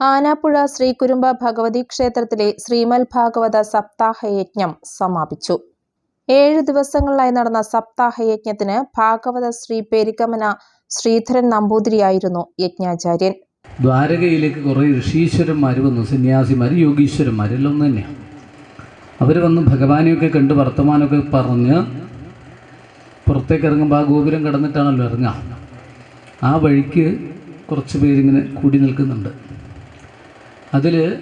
ആനാപ്പുഴ ശ്രീകുരുമ്പ ഭഗവതി ക്ഷേത്രത്തിലെ ശ്രീമൽ ഭാഗവത സപ്താഹയജ്ഞം സമാപിച്ചു. ഏഴ് ദിവസങ്ങളിലായി നടന്ന സപ്താഹയജ്ഞത്തിന് ഭാഗവത ശ്രീ പെരികമന ശ്രീധരൻ നമ്പൂതിരിയായിരുന്നു യജ്ഞാചാര്യൻ. ദ്വാരകയിലേക്ക് കുറേ ഋഷീശ്വരന്മാർ വന്നു സന്യാസിമാർ യോഗീശ്വരന്മാർ എല്ലാം തന്നെയാണ് അവർ വന്ന് ഭഗവാനെയൊക്കെ കണ്ട് വർത്തമാനമൊക്കെ പറഞ്ഞ് പുറത്തേക്ക് ഇറങ്ങുമ്പോൾ ആ ഗോപുരം കടന്നിട്ടാണല്ലോ ഇറങ്ങുക ആ വഴിക്ക് കുറച്ച് പേരിങ്ങനെ കൂടി നിൽക്കുന്നുണ്ട്. അതിൽ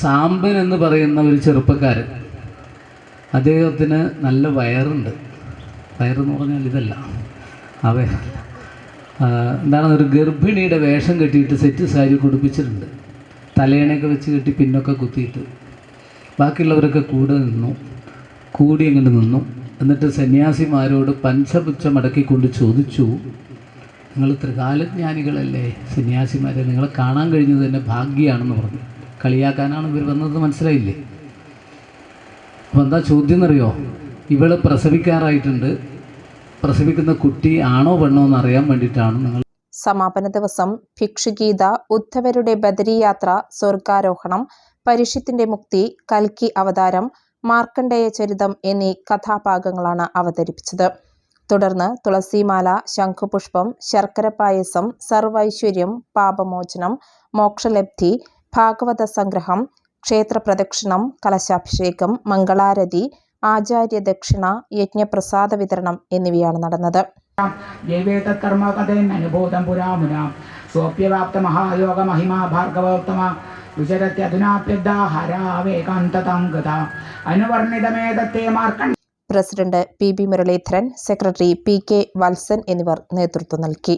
സാമ്പൻ എന്ന് പറയുന്ന ഒരു ചെറുപ്പക്കാരൻ. അദ്ദേഹത്തിന് നല്ല വയറുണ്ട്. വയറെന്ന് പറഞ്ഞാൽ ഇതല്ല. ആ വയറല്ല എന്താണ് ഒരു ഗർഭിണിയുടെ വേഷം കെട്ടിയിട്ട് സെറ്റ് സാരി കുടിപ്പിച്ചിട്ടുണ്ട്. തലേണയൊക്കെ വെച്ച് കെട്ടി പിന്നൊക്കെ കുത്തിയിട്ട്. ബാക്കിയുള്ളവരൊക്കെ കൂടെ നിന്നു. കൂടി അങ്ങോട്ട് നിന്നു. എന്നിട്ട് സന്യാസിമാരോട് പഞ്ചപുച്ഛ മടക്കിക്കൊണ്ട് ചോദിച്ചു നിങ്ങൾ ത്രികാലജ്ഞാനികളല്ലേ? സന്യാസിമാരെ നിങ്ങളെ കാണാൻ കഴിഞ്ഞത് തന്നെ ഭാഗ്യമാണെന്ന് പറഞ്ഞു. കളിയാക്കാനാണ് ഇവർ വന്നത് മനസ്സിലായില്ലേ? അപ്പോൾ എന്താ ചോദ്യം എന്നറിയോ? ഇവൾ പ്രസവിക്കാറായിട്ടുണ്ട്. പ്രസവിക്കുന്ന കുട്ടി ആണോ പെണ്ണോ എന്ന് അറിയാൻ വേണ്ടിയിട്ടാണ് നിങ്ങൾ സമാപന ദിവസം ഭിക്ഷുഗീത ഉദ്ധവരുടെ ബദരി യാത്ര സ്വർഗാരോഹണം പരിഷത്തിന്റെ മുക്തി കൽക്കി അവതാരം മാർക്കണ്ഡേയ ചരിതം എന്നീ കഥാഭാഗങ്ങളാണ് അവതരിപ്പിച്ചത്. തുടർന്ന് തുളസിമാല ശംഖുപുഷ്പം ശർക്കര പായസം സർവൈശ്വര്യം പാപമോചനം മോക്ഷലബ്ധി ഭാഗവത സംഗ്രഹം ക്ഷേത്ര പ്രദക്ഷിണം കലശാഭിഷേകം മംഗളാരതി ആചാര്യ ദക്ഷിണ യജ്ഞപ്രസാദ വിതരണം എന്നിവയാണ് നടന്നത്. ഗത. അനുവർണിതമേതത്തെ Markanda president P B Muraleedharan secretary P K Valsan എന്നിവർ നേതൃത്വം നൽകി.